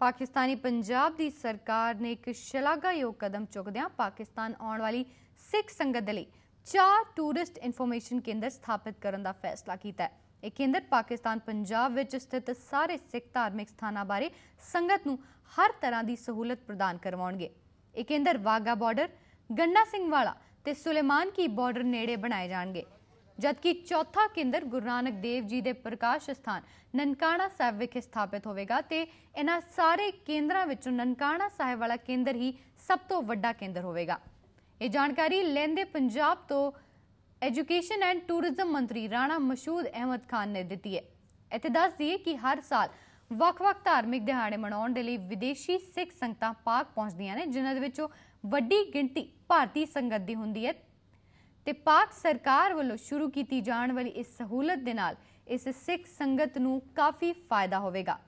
ਪਾਕਿਸਤਾਨੀ ਪੰਜਾਬ ਦੀ ਸਰਕਾਰ ਨੇ ਇੱਕ ਸ਼ਲਾਘਾਯੋਗ ਕਦਮ ਚੁੱਕਦਿਆਂ ਪਾਕਿਸਤਾਨ ਆਉਣ ਵਾਲੀ ਸਿੱਖ ਸੰਗਤ ਦੇ ਲਈ ਚਾਰ ਟੂਰਿਸਟ ਇਨਫੋਰਮੇਸ਼ਨ ਕੇਂਦਰ ਸਥਾਪਿਤ ਕਰਨ ਦਾ ਫੈਸਲਾ ਕੀਤਾ ਹੈ। ਇਹ ਕੇਂਦਰ ਪਾਕਿਸਤਾਨ ਪੰਜਾਬ ਵਿੱਚ ਸਥਿਤ ਸਾਰੇ ਸਿੱਖ ਧਾਰਮਿਕ ਸਥਾਨਾਂ ਬਾਰੇ ਸੰਗਤ ਨੂੰ ਹਰ ਤਰ੍ਹਾਂ ਦੀ ਸਹੂਲਤ ਪ੍ਰਦਾਨ ਕਰਵਾਉਣਗੇ। ਇਹ ਕੇਂਦਰ ਵਾਗਾ ਬਾਰਡਰ ਗੰਡਾ ਸਿੰਘ ਵਾਲਾ ਤੇ ਸੁਲੇਮਾਨ ਕੀ ਬਾਰਡਰ ਨੇੜੇ ਬਣਾਏ ਜਾਣਗੇ। ਜਦਕਿ ਚੌਥਾ ਕੇਂਦਰ ਗੁਰੂ ਨਾਨਕ ਦੇਵ ਜੀ ਦੇ ਪ੍ਰਕਾਸ਼ ਸਥਾਨ ਨਨਕਾਣਾ ਸਾਹਿਬ ਵਿਖੇ ਸਥਾਪਿਤ ਹੋਵੇਗਾ ਤੇ ਇਹਨਾਂ ਸਾਰੇ ਕੇਂਦਰਾਂ ਵਿੱਚੋਂ ਨਨਕਾਣਾ ਸਾਹਿਬ ਵਾਲਾ ਕੇਂਦਰ ਹੀ ਸਭ ਤੋਂ ਵੱਡਾ ਕੇਂਦਰ ਹੋਵੇਗਾ। ਇਹ ਜਾਣਕਾਰੀ ਲੈਂਦੇ ਪੰਜਾਬ ਤੋਂ ਐਜੂਕੇਸ਼ਨ ਐਂਡ ਟੂਰਿਜ਼ਮ ਮੰਤਰੀ ਰਾਣਾ ਮਸ਼ਹੂਦ ਅਹਿਮਦ ਖਾਨ ਨੇ ਦਿੱਤੀ ਹੈ। ਇੱਥੇ ਦੱਸ ਦਈਏ ਕਿ ਹਰ ਸਾਲ ਵੱਖ-ਵੱਖ ਧਾਰਮਿਕ ਦਿਹਾੜੇ ਮਨਾਉਣ ਦੇ ਲਈ ਵਿਦੇਸ਼ੀ ਸਿੱਖ ਸੰਗਤਾਂ ਪਾਕ ਪਹੁੰਚਦੀਆਂ ਨੇ, ਜਿਨ੍ਹਾਂ ਦੇ ਵਿੱਚੋਂ ਵੱਡੀ ਗਿਣਤੀ ਭਾਰਤੀ ਸੰਗਤ ਦੀ ਹੁੰਦੀ ਹੈ। ਤੇ ਪਾਕ ਸਰਕਾਰ ਵੱਲੋਂ ਸ਼ੁਰੂ ਕੀਤੀ ਜਾਣ ਵਾਲੀ ਇਸ ਸਹੂਲਤ ਦੇ ਨਾਲ ਇਸ ਸਿੱਖ ਸੰਗਤ ਨੂੰ ਕਾਫੀ ਫਾਇਦਾ ਹੋਵੇਗਾ।